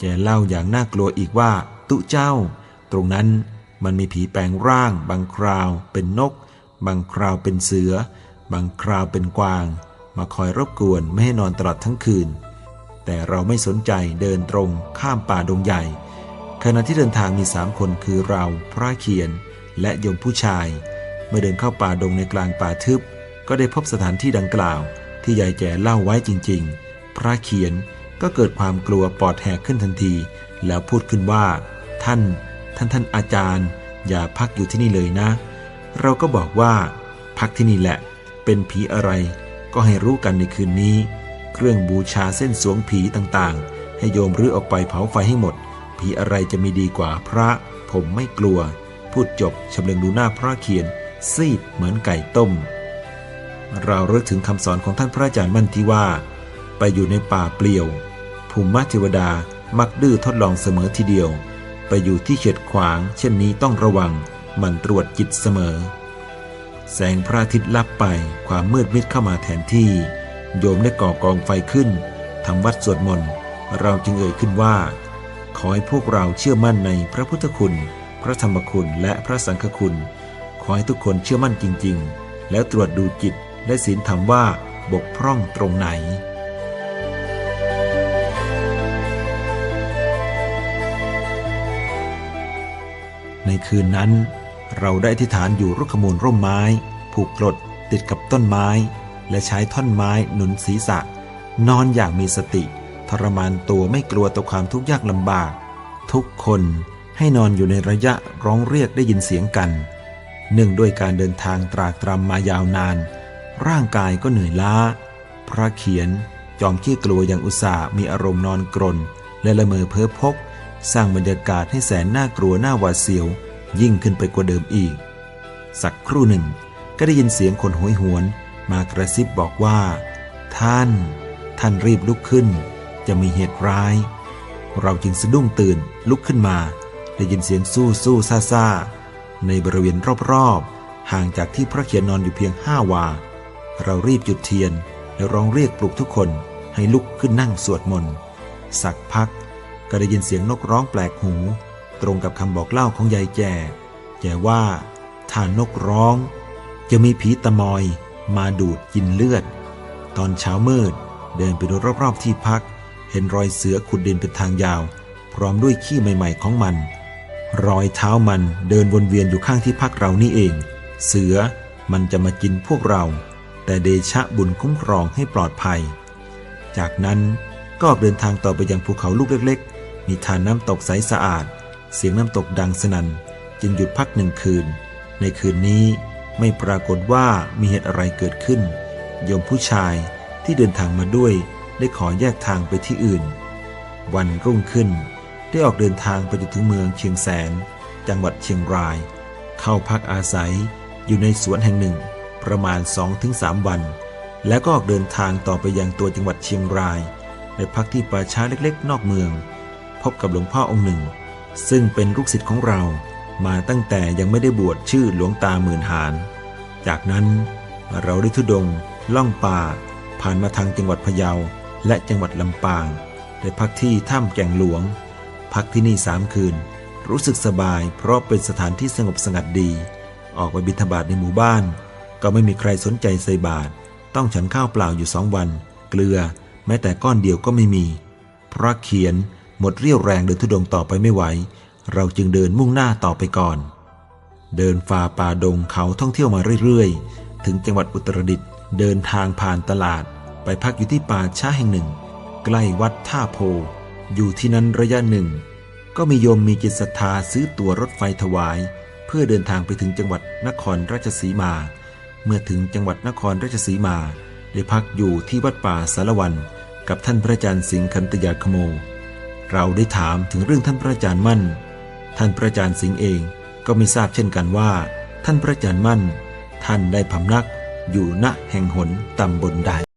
แกเล่าอย่างน่ากลัวอีกว่า ตุเจ้า ตรงนั้นมันมีผีแปลงร่าง บางคราวเป็นนก บางคราวเป็นเสือ บางคราวเป็นกวาง มาคอยรบกวนไม่ให้นอนตลอดทั้งคืน แต่เราไม่สนใจเดินตรงข้ามป่าดงใหญ่ ขณะที่เดินทางมีสามคนคือเราพระเขียน และโยมผู้ชาย เมื่อเดินเข้าป่าดงในกลางป่าทึบ ก็ได้พบสถานที่ดังกล่าว ที่ยายแก่เล่าไว้จริง ๆ พระเขียน ก็เกิดความกลัวปอดแหกขึ้นทันที แล้วพูดขึ้นว่า ท่าน ท่านท่านอาจารย์ อย่าพักอยู่ที่นี่เลยนะ เราก็บอกว่า พักที่นี่แหละ เป็นผีอะไร ก็ให้รู้กันในคืนนี้ เครื่องบูชาเส้นสวงผีต่างๆ ให้โยมรื้อออกไปเผาไฟให้หมด ผีอะไรจะมีดีกว่าพระ ผมไม่กลัว พูดจบชำเลืองดูหน้าพระเขียน ซีดเหมือนไก่ต้ม เราเลิกถึงคำสอนของท่านพระอาจารย์มั่นที่ว่า ไปอยู่ในป่าเปลี่ยว ภูมิเทวดามักดื้อทดลองเสมอทีเดียว ไปอยู่ที่เขตขวาง เช่นนี้ต้องระวังมันตรวจจิตเสมอ แสงพระอาทิตย์ลับไปความมืดมิดเข้ามาแทนที่ โยมได้ก่อกองไฟขึ้นทำวัดสวดมนต์เราจึงเอ่ยขึ้นว่า ขอให้พวกเราเชื่อมั่นในพระพุทธคุณ พระธรรมคุณและพระสังฆคุณ ขอให้ทุกคนเชื่อมั่นจริง ๆ แล้วตรวจดูจิตและศีลธรรมว่าบกพร่องตรงไหน ในคืนนั้น เราได้อธิษฐานอยู่รุกขมูลร่มไม้ ผูกกรดติดกับต้นไม้ และใช้ท่อนไม้หนุนศีรษะ นอนอย่างมีสติ ทรมานตัวไม่กลัวต่อความทุกข์ยากลำบาก ทุกคนให้นอนอยู่ในระยะร้องเรียกได้ยินเสียงกัน เนื่องด้วยการเดินทางตรากตรำมายาวนาน ร่างกายก็เหนื่อยล้า พระเขียนจอมขี้กลัวอย่างอุตส่าห์มีอารมณ์นอนกรนและละเมอเพ้อพก สร้างบรรยากาศให้แสนน่ากลัวน่าหวาดเสียว ยิ่งขึ้นไปกว่าเดิมอีก สักครู่หนึ่ง ก็ได้ยินเสียงคนโหยหวน มากระซิบบอกว่า ท่าน ท่านรีบลุกขึ้น จะมีเหตุร้าย เราจึงสะดุ้งตื่นลุกขึ้นมา ได้ยินเสียงสู้สู้ซาซาในบริเวณรอบๆ ห่างจากที่พระเขียนนอนอยู่เพียงห้าวา เรารีบจุดเทียน และร้องเรียกปลุกทุกคนให้ลุกขึ้นนั่งสวดมนต์สักพัก ก็ได้ยินเสียงนกร้องแปลกหู ตรงกับคำบอกเล่าของยายแก่แก่ว่าถ้านกร้อง จะมีผีตะมอยมาดูดกินเลือด ตอนเช้ามืด เดินไปดูรอบๆที่พัก เห็นรอยเสือขุดดินเป็นทางยาว พร้อมด้วยขี้ใหม่ ๆ ของมัน รอยเท้ามันเดินวนเวียนอยู่ข้างที่พักเรานี่เอง เสือมันจะมากินพวกเรา แต่เดชะบุญคุ้มครองให้ปลอดภัย จากนั้นก็ออกเดินทางต่อไปยังภูเขาลูกเล็ก มีทานน้ำตกใสสะอาด เสียงน้ำตกดังสนั่นจึงหยุดพักหนึ่งคืน ในคืนนี้ไม่ปรากฏว่ามีเหตุอะไรเกิดขึ้น โยมผู้ชายที่เดินทางมาด้วยได้ขอแยกทางไปที่อื่น วันรุ่งขึ้น ได้ออกเดินทางไปจนถึงเมืองเชียงแสน จังหวัดเชียงราย เข้าพักอาศัยอยู่ในสวนแห่งหนึ่ง ประมาณ 2-3 วัน แล้วก็ออกเดินทางต่อไปยังตัวจังหวัดเชียงรายไปพักที่ป่าช้าเล็กๆ นอกเมือง พบกับหลวงพ่อองค์หนึ่ง ซึ่งเป็นลูกศิษย์ของเรามาตั้งแต่ยังไม่ได้บวชชื่อหลวงตาหมื่นหานจากนั้นเราได้ทุดง ล่องป่า ผ่านมาทางจังหวัดพะเยา และจังหวัดลำปาง ได้พักที่ถ้ำแก่งหลวง พักที่นี่สามคืน รู้สึกสบายเพราะเป็นสถานที่สงบสงัดดี ออกไปบิณฑบาตในหมู่บ้าน ก็ไม่มีใครสนใจใส่บาตรต้องฉันข้าวเปล่าอยู่สองวัน เกลือ แม้แต่ก้อนเดียวก็ไม่มีพระเขียน มดเรี่ยวแรงเดินทุดงต่อไปไม่ไหว เราจึงเดินมุ่งหน้าต่อไปก่อน เดินฝ่าป่าดงเขาท่องเที่ยวมาเรื่อยๆ ถึงจังหวัดอุตรดิตถ์เดินทางผ่านตลาด ไปพักอยู่ที่ป่าช้าแห่งหนึ่ง ใกล้วัดท่าโพ อยู่ที่นั้นระยะหนึ่ง ก็มีโยมมีจิตศรัทธาซื้อตั๋วรถไฟถวาย เพื่อเดินทางไปถึงจังหวัดนครราชสีมา เมื่อถึงจังหวัดนครราชสีมาได้พักอยู่ที่วัดป่าสารวัน กับท่านพระอาจารย์สิงห์คันตยาคโม เราได้ถามถึงเรื่องท่านพระอาจารย์มั่น ท่านพระอาจารย์สิงห์เองก็ไม่ทราบเช่นกันว่า ท่านพระอาจารย์มั่น ท่านได้พำนักอยู่ณแห่งหนตำบลใด